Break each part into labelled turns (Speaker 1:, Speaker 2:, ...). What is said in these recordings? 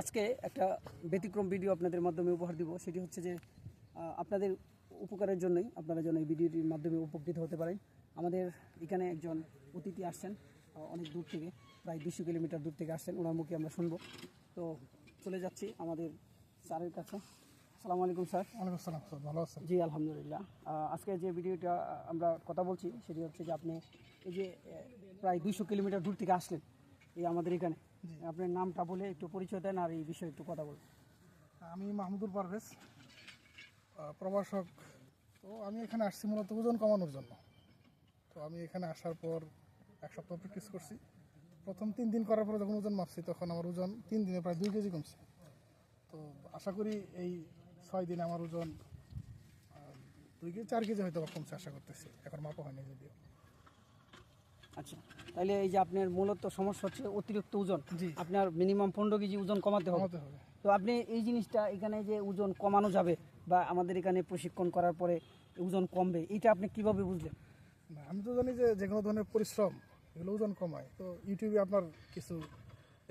Speaker 1: আজকে একটা ব্যতিক্রম ভিডিও আপনাদের মাধ্যমে উপহার দিব। সেটি হচ্ছে যে আপনাদের উপকারের জন্যই আপনারা যেন এই ভিডিওটির মাধ্যমে উপকৃত হতে পারেন। আমাদের এখানে একজন অতিথি আসছেন অনেক দূর থেকে প্রায় দুশো কিলোমিটার দূর থেকে আসছেন ওনার মুখে আমরা শুনব। তো চলে যাচ্ছি আমাদের স্যারের কাছে। আসসালামু আলাইকুম স্যার।
Speaker 2: ওয়ালাইকুম সালাম স্যার। ভালো আছেন?
Speaker 1: জি আলহামদুলিল্লাহ। আজকে যে ভিডিওটা আমরা কথা বলছি সেটি হচ্ছে যে আপনি এই যে প্রায় দুইশো কিলোমিটার দূর থেকে আসলেন এই আমাদের এখানে। আপনার নামটা বলে একটু পরিচয় দেন আর এই বিষয়ে একটু কথা বলুন।
Speaker 2: আমি মাহমুদুল পারভেজ প্রভাষক। তো আমি এখানে আসছি মূলত ওজন কমানোর জন্য। তো আমি এখানে আসার পর এক সপ্তাহ প্র্যাকটিস করছি। প্রথম তিন দিন করার পরে যখন ওজন মাপছি, তখন আমার ওজন তিন দিনে প্রায় দুই কেজি কমছে। তো আশা করি এই ছয় দিনে আমার ওজন দুই কেজি চার কেজি হয়তো কমছে, আশা করতেছি। এখন মাপা হয়নি যদিও।
Speaker 1: আচ্ছা তাহলে এই যে আপনার মূলত সমস্যা হচ্ছে অতিরিক্ত ওজন। আপনার মিনিমাম পনেরো কেজি ওজন কমাতে হবে। তো আপনি এই জিনিসটা এখানে যে ওজন কমানো যাবে বা আমাদের এখানে প্রশিক্ষণ করার পরে ওজন কমবে এটা আপনি কীভাবে বুঝলেন?
Speaker 2: না আমি তো জানি যে যে কোনো ধরনের পরিশ্রম এগুলো ওজন কমায়। তো ইউটিউবে আপনার কিছু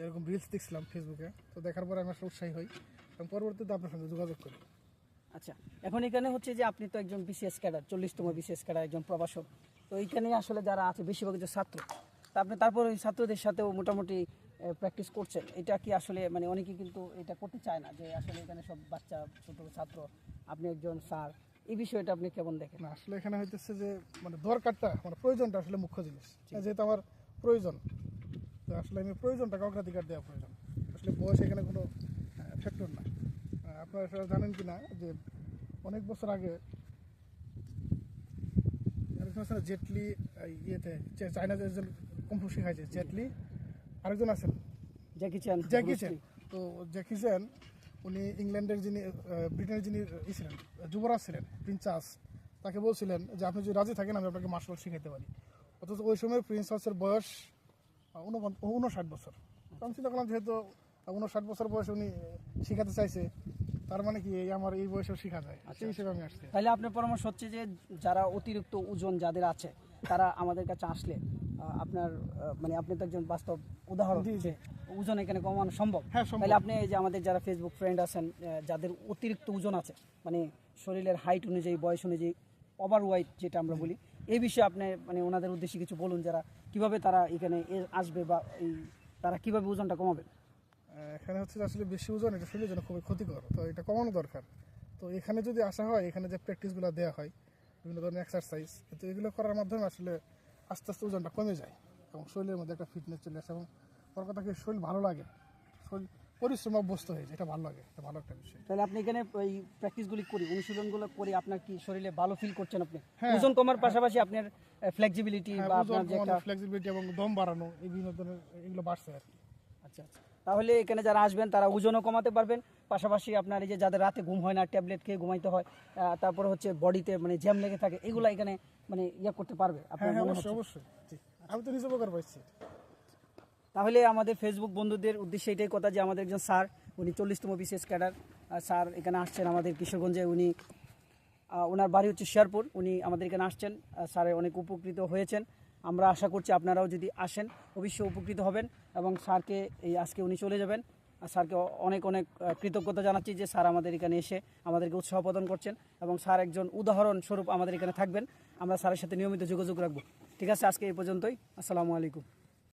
Speaker 2: এরকম রিলস দেখছিলাম ফেসবুকে তো দেখার পরে আমি আসলে উৎসাহী হই। এবং পরবর্তীতে আপনার সঙ্গে যোগাযোগ করি।
Speaker 1: আচ্ছা এখন এখানে হচ্ছে যে আপনি তো একজন বিসিএস ক্যাডার চল্লিশতম বিসিএস ক্যাডার একজন প্রবাসক তো এইখানে আসলে যারা আছে বেশিরভাগ যে ছাত্র। তা আপনি তারপর ওই ছাত্রদের সাথেও মোটামুটি প্র্যাকটিস করছেন। এটা কি আসলে মানে অনেকে কিন্তু এটা করতে চায় না যে আসলে এখানে সব বাচ্চা ছোট ছাত্র আপনি একজন স্যার এই বিষয়টা আপনি কেমন দেখেন?
Speaker 2: আসলে এখানে হইতেছে যে মানে দরকারটা মানে প্রয়োজনটা আসলে মুখ্য জিনিস। যেহেতু আমার প্রয়োজন তো আসলে আমি প্রয়োজনটাকে অগ্রাধিকার দেওয়া প্রয়োজন। আসলে বয়স এখানে কোনো ফ্যাক্টর না। আপনারা সেটা জানেন কি না যে অনেক বছর আগে জেটলি ইয়েতে যে চায়নাতে একজন কুম্ফু শিখাইছে জেটলি আরেকজন আছেন।
Speaker 1: জ্যাকি চ্যান
Speaker 2: জ্যাকি চ্যান। তো জ্যাকি চ্যান উনি ইংল্যান্ডের যিনি ব্রিটেনের যিনি ই ছিলেন যুবরাজ ছিলেন প্রিন্স চার্লস তাকে বলছিলেন যে আপনি যদি রাজি থাকেন আমি আপনাকে মার্শাল শিখাতে পারি। অথচ ওই সময় প্রিন্স চার্লসের বয়স উনষাট বছর। আমি চিন্তা করলাম যেহেতু উনষাট বছর বয়সে উনি শিখাতে চাইছে তার মানে কি এই আমার এই বয়সেও শেখা যায়। সেই হিসেবে আমি আসছি।
Speaker 1: তাহলে আপনার পরামর্শ হচ্ছে যে যারা অতিরিক্ত ওজন যাদের আছে তারা আমাদের কাছে আসলে আপনার মানে আপনি তো একজন বাস্তব উদাহরণ। যে ওজন এখানে কমানো সম্ভব।
Speaker 2: হ্যাঁ,
Speaker 1: তাহলে আপনি এই যে আমাদের যারা ফেসবুক ফ্রেন্ড আছেন যাদের অতিরিক্ত ওজন আছে মানে শরীরের হাইট অনুযায়ী বয়স অনুযায়ী ওভার ওয়াইট যেটা আমরা বলি এই বিষয়ে আপনি মানে ওনাদের উদ্দেশ্যে কিছু বলুন যারা কীভাবে তারা এখানে এ- আসবে বা এই তারা কীভাবে ওজনটা কমাবে?
Speaker 2: এখানে হচ্ছে আসলে বেশি ওজন এটা শরীরের জন্য খুবই ক্ষতিকর তো এটা কমানো দরকার। তো এখানে যদি আসা হয় এখানে যে প্র্যাকটিসগুলো দেওয়া হয় বিভিন্ন ধরনের এক্সারসাইজ তো এগুলো করার মাধ্যমে আসলে আস্তে আস্তে ওজনটা কমে যায় এবং শরীরের মধ্যে একটা ফিটনেস চলে আসে এবং বড় কথা কি শরীর ভালো লাগে। শরীর পরিশ্রম অভ্যস্ত হয়ে যায় এটা ভালো লাগে এটা ভালো একটা বিষয়।
Speaker 1: তাহলে আপনি এখানে ওই প্র্যাকটিসগুলি করি অনুশীলনগুলো করে আপনার কি শরীরে ভালো ফিল করছেন আপনি?
Speaker 2: হ্যাঁ।
Speaker 1: ওজন কমার পাশাপাশি আপনার ফ্লেক্সিবিলিটি বা আপনার যে
Speaker 2: ফ্লেক্সিবিলিটি এবং দম বাড়ানো এই বিভিন্ন ধরনের এগুলো বাড়ছে আর কি।
Speaker 1: আচ্ছা আচ্ছা। তাহলে এখানে যারা আসবেন তারা ওজনও কমাতে পারবেন। পাশাপাশি আপনার এই যে যাদের রাতে ঘুম হয় না ট্যাবলেট খেয়ে ঘুমাইতে হয় তারপরে হচ্ছে বডিতে মানে জ্যাম লেগে থাকে এগুলো এখানে মানে ইয়ে করতে পারবে। আপনার
Speaker 2: হ্যাঁ হ্যাঁ
Speaker 1: মনে হচ্ছে?
Speaker 2: অবশ্যই। আমি তো নিজে উপকার পাইছি।
Speaker 1: তাহলে আমাদের ফেসবুক বন্ধুদের উদ্দেশ্যে এটাই কথা যে আমাদের একজন স্যার উনি চল্লিশতম বিশেষ ক্যাডার স্যার এখানে আসছেন আমাদের কিশোরগঞ্জে উনি ওনার বাড়ি হচ্ছে শেরপুর উনি আমাদের এখানে আসছেন স্যারের অনেক উপকৃত হয়েছেন। আমরা আশা করছি আপনারাও যদি আসেন, অবশ্যই উপকৃত হবেন এবং স্যারকে এই আজকে উনি চলে যাবেন। আর স্যারকে অনেক অনেক কৃতজ্ঞতা জানাচ্ছি যে স্যার আমাদের এখানে এসে আমাদেরকে উৎসাহ প্রদান করছেন এবং স্যার একজন উদাহরণস্বরূপ আমাদের এখানে থাকবেন। আমরা স্যারের সাথে নিয়মিত যোগাযোগ রাখব। ঠিক আছে, আজকে এই পর্যন্তই। আসসালামু আলাইকুম।